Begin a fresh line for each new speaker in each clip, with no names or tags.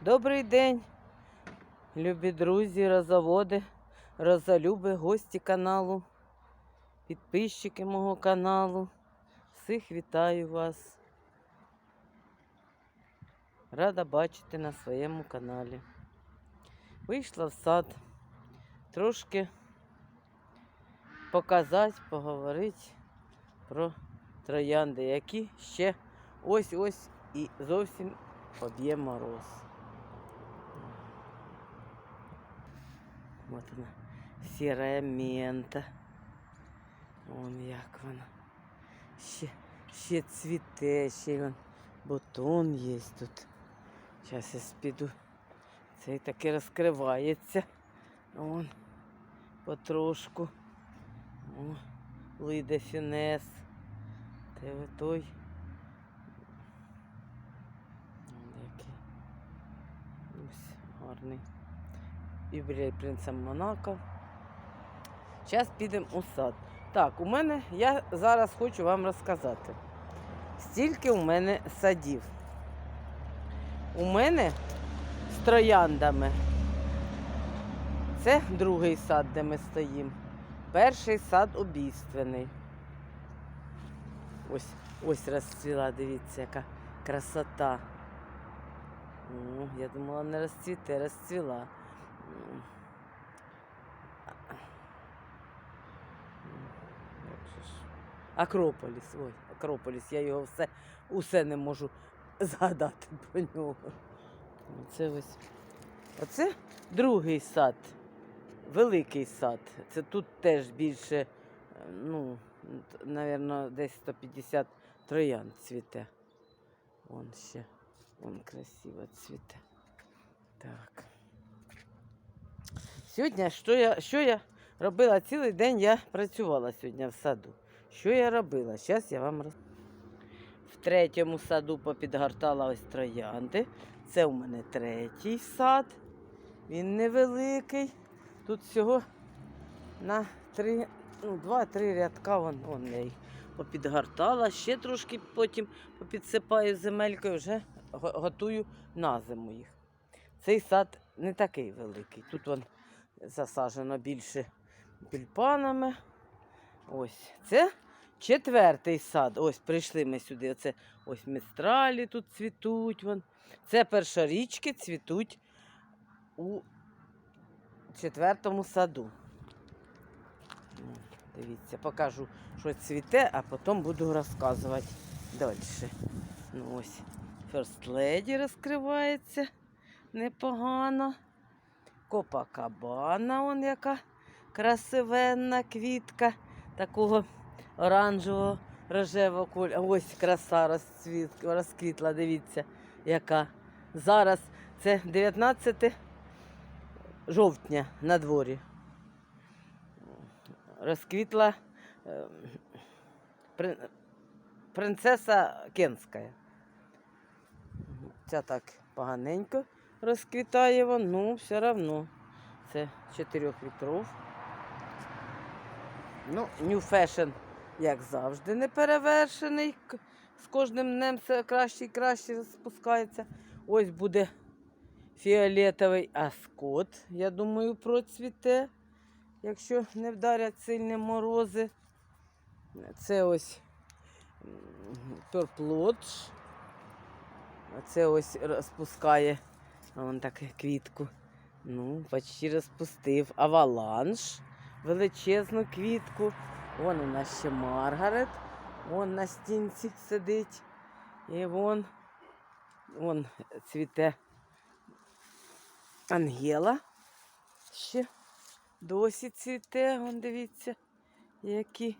Добрий день, любі друзі, розоводи, розолюби, гості каналу, підписчики мого каналу. Всіх вітаю вас. Рада бачити на своєму каналі. Вийшла в сад трошки показати, поговорити про троянди, які ще ось-ось і зовсім поб'є мороз. Вот она, серая мента. Вон як вона. Ще, ще цвіте, ще вон бутон є тут. Зараз я спіду. Цей таки розкривається. Вон потрошку. О, Лиде фінес. Те той. Ось гарний юбілей принца Монако. Зараз підемо у сад. Так, у мене, я зараз хочу вам розказати. Стільки у мене садів. У мене з трояндами. Це другий сад, де ми стоїмо. Перший сад обійственний. Ось, ось розцвіла, дивіться, яка красота. О, я думала, не розцвіте, розцвіла. Акрополіс, ой, Акрополіс, я його все, усе не можу згадати про нього. Оце ось. Оце другий сад, великий сад. Це тут теж більше, ну, мабуть, десь 150 троян цвіте. Вон ще, вон красиво цвіте. Так. Сьогодні, що я, що я робила цілий день, я працювала сьогодні в саду. Що я робила? Зараз я вам роз... В третьому саду попідгортала ось троянди. Це у мене третій сад. Він невеликий. Тут всього на три, ну, два-три рядка вон, вон я їх попідгортала. Ще трошки потім попідсипаю земелькою, вже готую на зиму їх. Цей сад не такий великий. Тут вон засаджено більше тюльпанами. Ось це четвертий сад. Ось прийшли ми сюди. Оце ось містралі тут цвітуть. Вон. Це першорічки цвітуть у четвертому саду. Дивіться, покажу, що цвіте, а потім буду розказувати далі. Ну ось First Lady розкривається непогано. Копакабана, он яка красивенна квітка такого оранжевого рожевого кольору. Ось краса розцвіт, розквітла, дивіться, яка. Зараз це 19 жовтня на дворі. Розквітла е, принцеса Кенська. Ця так поганенько розквітає вон, ну, все одно. Це чотирьох вітров. Ну, New Fashion, як завжди, не перевершений. З кожним днем все краще і краще спускається. Ось буде фіолетовий аскот. Я думаю, процвіте, якщо не вдарять сильні морози. Це ось перплодж. Це ось розпускає вон таке квітку. Ну, почти розпустив. Аваланж, величезну квітку. Вон у нас ще Маргарет. Вон на стінці сидить. І вон, вон цвіте Ангела. Ще досі цвіте. Вон дивіться, які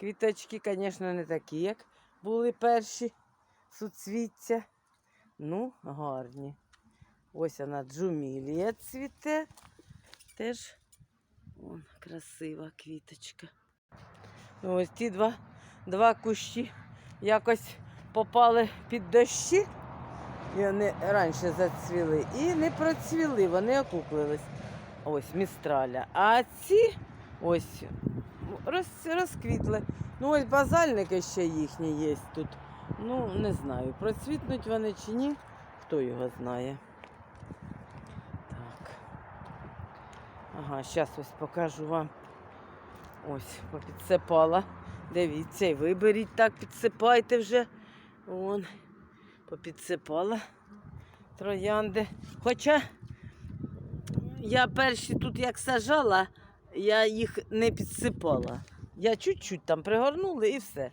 квіточки, звісно, не такі, як були перші суцвіття. Ну, гарні. Ось вона джумілія цвіте. Теж вон, красива квіточка. Ну, Ось ті два, два кущі якось попали під дощі. І вони раніше зацвіли. І не процвіли, вони окуклились. Ось містраля. А ці ось роз, розквітли. Ну, ось базальники ще їхні є тут. Ну, не знаю, процвітнуть вони чи ні, хто його знає. Ага, зараз ось покажу вам. Ось, попідсипала. Дивіться, і виберіть так, підсипайте вже. Вон, попідсипала троянди. Хоча я перші тут як сажала, я їх не підсипала. Я чуть-чуть там пригорнула і все.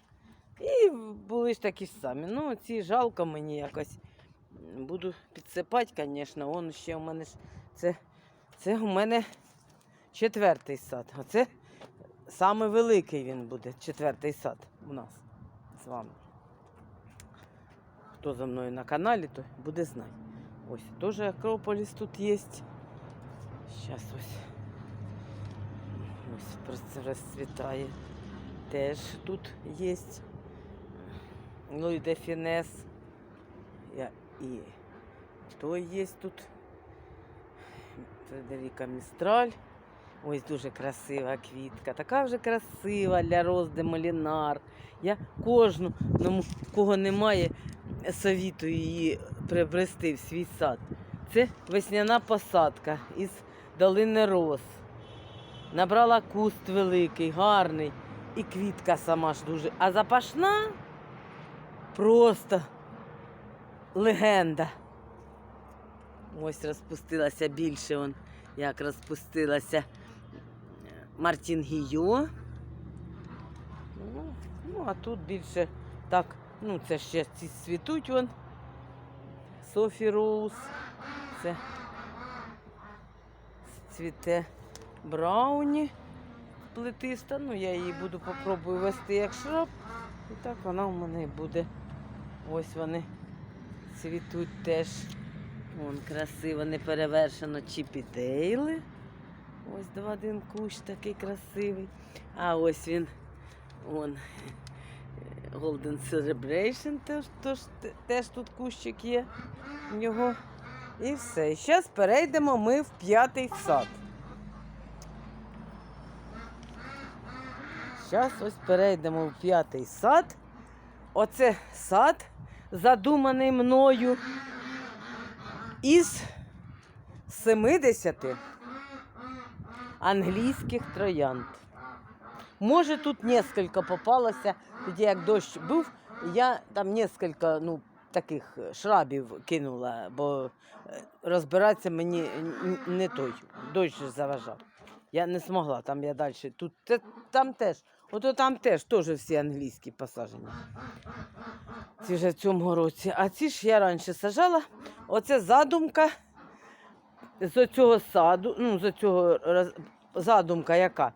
І були ж такі самі. Ну, ці жалко мені якось. Буду підсипати, звісно. Вон ще у мене це, це у мене четвертий сад. Оце саме великий він буде, четвертий сад у нас з вами. Хто за мною на каналі, то буде знати. Ось теж Акрополіс тут є. Зараз ось. Ось розцвітає. Теж тут є. Луй де Фінес. Я і той є тут. Фредеріка Містраль. Ось дуже красива квітка. Така вже красива для роз де Молінар. Я кожну, ну, кого немає, совітую її приобрести в свій сад. Це весняна посадка із долини роз. Набрала куст великий, гарний. І квітка сама ж дуже. А запашна просто легенда. Ось розпустилася більше, он, як розпустилася Мартін Гійо. Ну, ну, а тут більше так, ну це ще ці цвітуть вон. Софі Роуз. Це цвіте Брауні плетиста. Ну, я її буду попробую вести як шраб. І так вона у мене буде. Ось вони цвітуть теж. Вон красиво, неперевершено чіпідейли. Ось два один кущ такий красивий. А ось він. Вон. Golden Celebration теж, теж, теж тут кущик є в нього. І все. І зараз перейдемо ми в п'ятий сад. Зараз ось перейдемо в п'ятий сад. Оце сад, задуманий мною із 70 англійських троянд. Може, тут несколько попалося, тоді як дощ був, я там несколько ну, таких шрабів кинула, бо е, розбиратися мені не той, дощ заважав. Я не змогла, там я далі. Тут там теж, ото там теж теж всі англійські посаджені. Ці вже в цьому році. А ці ж я раніше сажала. Оце задумка з цього саду, ну, з цього задумка яка?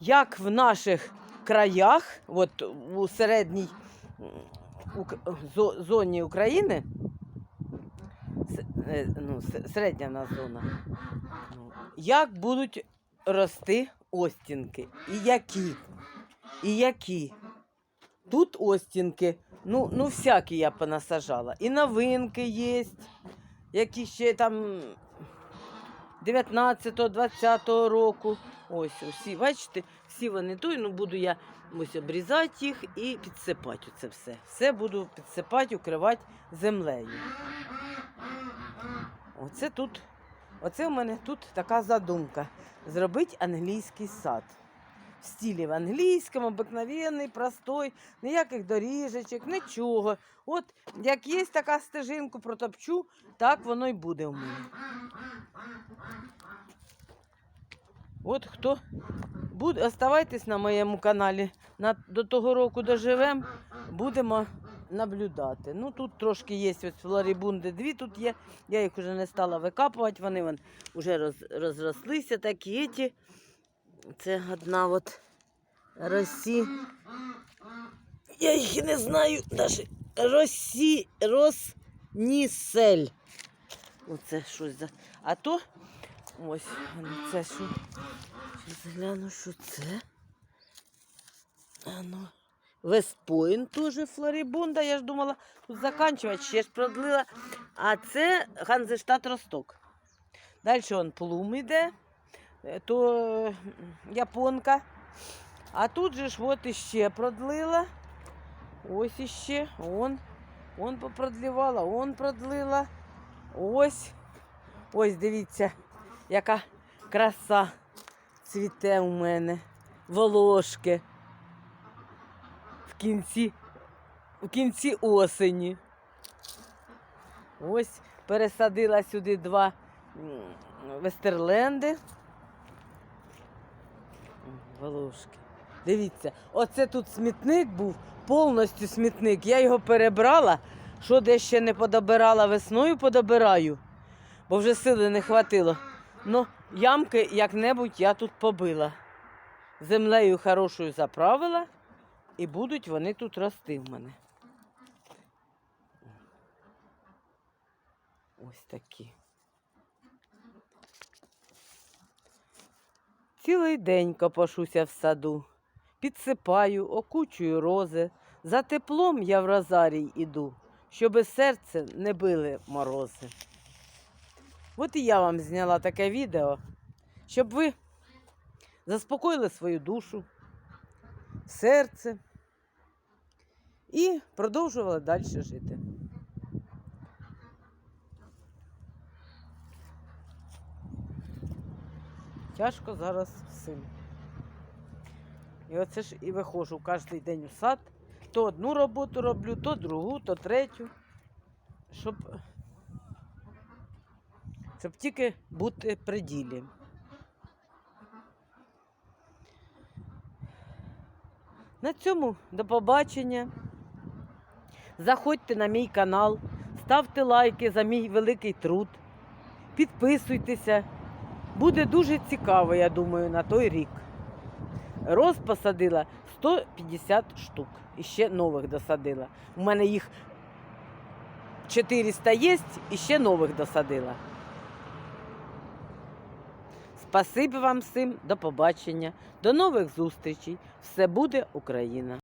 Як в наших краях, от у середній зоні України, е, ну, середня в нас зона, ну, як будуть рости остінки? І які? І які? Тут остінки, ну, ну всякі я понасажала. І новинки є, які ще там 19-20 року. Ось усі, бачите, всі вони той, ну буду я ось обрізати їх і підсипати це все. Все буду підсипати, укривати землею. Оце тут, оце у мене тут така задумка. Зробити англійський сад. В стилі в англійському, обикновенний, простой, ніяких доріжечок, нічого. От як є така стежинку протопчу, так воно й буде у мене. От хто буде, оставайтесь на моєму каналі. На, до того року доживемо, будемо наблюдати. Ну тут трошки є ось флорибунди, дві тут є. Я їх вже не стала викапувати, вони вон, вже роз, розрослися такі. Ті. Це одна от росі. Я їх не знаю навіть. Росі, Роснісель. Оце щось за. А то ось це що. Щас гляну, що це. А ну. Вестпойнт теж флорибунда. Я ж думала тут заканчувати, ще ж продлила. А це Ганзештат Росток. Далі он плум іде, то е, японка. А тут же ж от іще продлила. Ось іще. Он. Он попродлівала, он продлила. Ось. Ось дивіться, яка краса цвіте у мене, волошки. В кінці, в кінці осені. Ось пересадила сюди два вестерленди. Волошки. Дивіться, оце тут смітник був, повністю смітник. Я його перебрала, що де ще не подобирала весною, подобираю, бо вже сили не хватило. Ну, ямки як-небудь я тут побила. Землею хорошою заправила, і будуть вони тут рости в мене. Ось такі. Цілий день копошуся в саду, підсипаю, окучую рози. За теплом я в розарій іду, щоби серце не били морози. От і я вам зняла таке відео, щоб ви заспокоїли свою душу, серце і продовжували далі жити. Тяжко зараз всім. І оце ж і виходжу кожен день у сад. То одну роботу роблю, то другу, то третю. Щоб, щоб тільки бути при ділі. На цьому до побачення. Заходьте на мій канал, ставте лайки за мій великий труд, підписуйтеся. Буде дуже цікаво, я думаю, на той рік. Роз посадила 150 штук. І ще нових досадила. У мене їх 400 є і ще нових досадила. Спасибі вам всім, до побачення, до нових зустрічей. Все буде Україна!